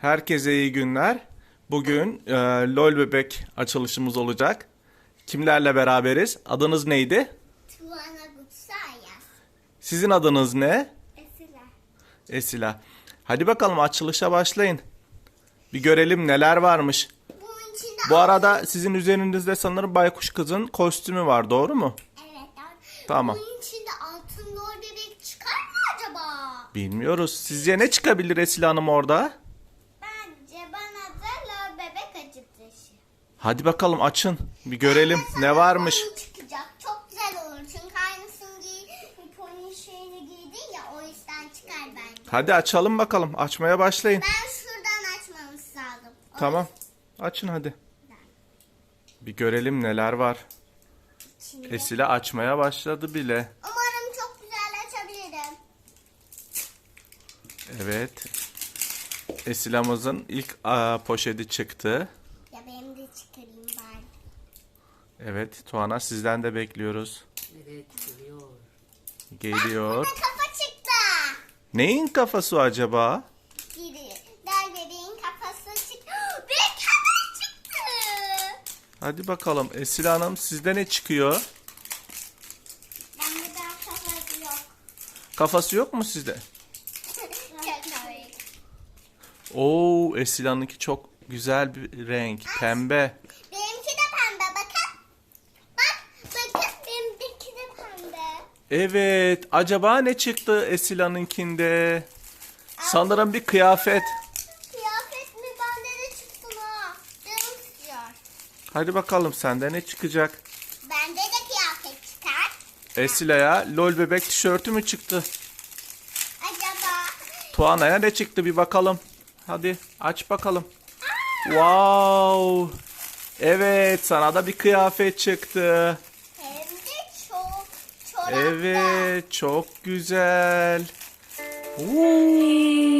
Herkese iyi günler. Bugün e, LOL Bebek açılışımız olacak. Kimlerle beraberiz? Adınız neydi? Tuana Gutsayas. Sizin adınız ne? Esila. Esila. Hadi bakalım açılışa başlayın. Bir görelim neler varmış. Bu arada sizin üzerinizde sanırım Baykuş Kız'ın kostümü var doğru mu? Evet. Tamam. Bunun içinde altın lor bebek çıkar mı acaba? Bilmiyoruz. Sizce ne çıkabilir Esila Hanım orada? Bence bana da lor bebek acıtışı. Hadi bakalım açın. Bir görelim ne varmış. Çıkacak. Çok güzel olur. Çünkü aynısını giy, pony şeyini giydin ya o yüzden çıkar bence. Hadi açalım bakalım. Açmaya başlayın. Ben şuradan açmamız lazım. O Tamam. Açın hadi. Bir görelim neler var. içinde. Esila açmaya başladı bile. Umarım çok güzel açabilirim. Evet. Esilamızın ilk aa, poşeti çıktı. Ya benim de çıkarayım bari. Evet. Tuana sizden de bekliyoruz. Evet geliyor. Geliyor. Bana kafa çıktı. Neyin kafası acaba? Biri. Der bebeğin kafası çıktı. Bir kafa çıktı. Hadi bakalım. Esila Hanım sizde ne çıkıyor? Bende daha kafası yok. Kafası yok mu sizde? Oo, Esila'nınki çok güzel bir renk. Pembe. Benimki de pembe bakın. Bak bakın benimki de pembe. Evet. Acaba ne çıktı Esila'nınkinde? Sanırım bir kıyafet. Kıyafet mi bende de çıktı ha. Canım istiyor. Hadi bakalım sende ne çıkacak? Bende de kıyafet çıkar. Esila'ya lol bebek tişörtü mü çıktı? Acaba. Tuana'ya ne çıktı bir bakalım. Hadi aç bakalım. Wow. Evet sana da bir kıyafet çıktı. Evet çok güzel. Oo.